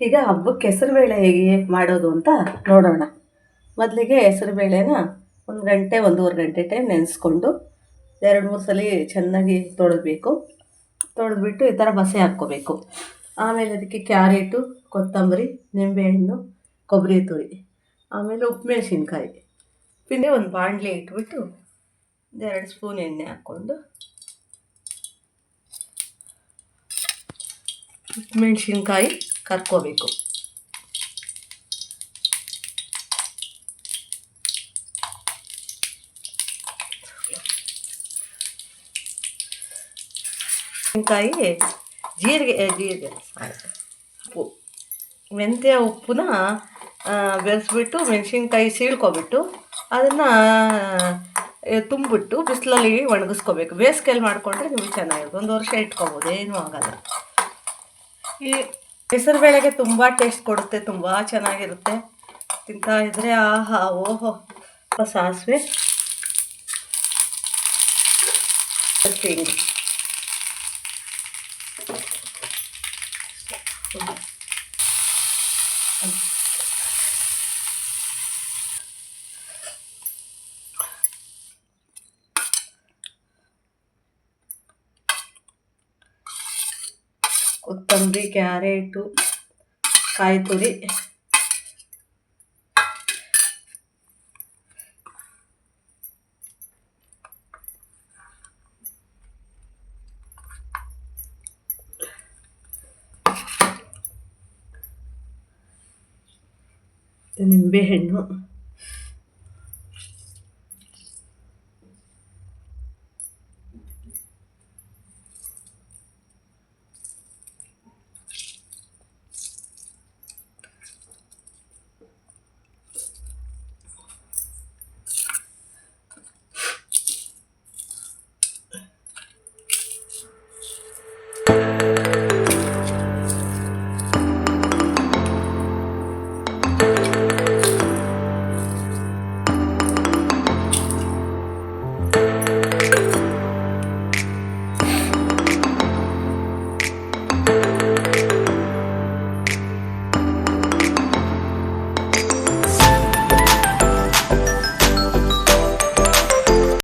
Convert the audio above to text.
ಈಗ ಹಬ್ಬಕ್ಕೆ ಹೆಸರುಬೇಳೆ ಹೇಗೆ ಮಾಡೋದು ಅಂತ ನೋಡೋಣ. ಮೊದಲಿಗೆ ಹೆಸರುಬೇಳೆನ ಒಂದು ಗಂಟೆ, ಒಂದೂವರೆ ಗಂಟೆ ಟೈಮ್ ನೆನೆಸ್ಕೊಂಡು ಎರಡು, ಮೂರು ಸಲ ಚೆನ್ನಾಗಿ ತೊಳೆದ್ಬೇಕು. ತೊಳೆದ್ಬಿಟ್ಟು ಈ ಥರ ಬಸೆ ಹಾಕ್ಕೋಬೇಕು. ಆಮೇಲೆ ಅದಕ್ಕೆ ಕ್ಯಾರೆಟು, ಕೊತ್ತಂಬರಿ, ನಿಂಬೆಹಣ್ಣು, ಕೊಬ್ಬರಿ ತುರಿ, ಆಮೇಲೆ ಉಪ್ಪುಮೆಣಸಿನ್ಕಾಯಿ ಪಿಂಡೆ ಒಂದು ಬಾಣಲೆ ಇಟ್ಬಿಟ್ಟು ಎರಡು ಸ್ಪೂನ್ ಎಣ್ಣೆ ಹಾಕ್ಕೊಂಡು ಉಪ್ಪುಮೆಣಸಿನ್ಕಾಯಿ ಕರ್ಕೋಬೇಕು. ಕಾಯಿ ಜೀರಿಗೆ ಜೀರಿಗೆ ಉಪ್ಪು ಮೆಂತ್ಯ ಉಪ್ಪನ್ನ ಬೆರೆಸ್ಬಿಟ್ಟು ಮೆಣಸಿನ್ಕಾಯಿ ಸೀಳ್ಕೊಬಿಟ್ಟು, ಅದನ್ನು ತುಂಬಿಟ್ಟು, ಬಿಸಿಲಲ್ಲಿ ಒಣಗಿಸ್ಕೋಬೇಕು. ಬೇಸಿಗೆಯಲ್ಲಿ ಮಾಡಿಕೊಂಡ್ರೆ ನಿಮಗೆ ಚೆನ್ನಾಗಿರುತ್ತೆ. ಒಂದು ವರ್ಷ ಇಟ್ಕೊಬೋದು. ಏನೂ ಆಗಲ್ಲ. ಈ ಹೆಸರುಬೇಳೆಗೆ ತುಂಬ ಟೇಸ್ಟ್ ಕೊಡುತ್ತೆ ತುಂಬ ಚೆನ್ನಾಗಿರುತ್ತೆ ತಿಂತಾ ಇದ್ದರೆ ಆಹಾ ಓಹೋ ಸ್ವಲ್ಪ ಸಾಸಿವೆ ಸ್ವಲ್ಪ ಹಿಂಗೆ ಕೊತ್ತಂಬರಿ ಕ್ಯಾರೆಟು ಕಾಯಿ ತುರಿ ನಿಂಬೆಹಣ್ಣು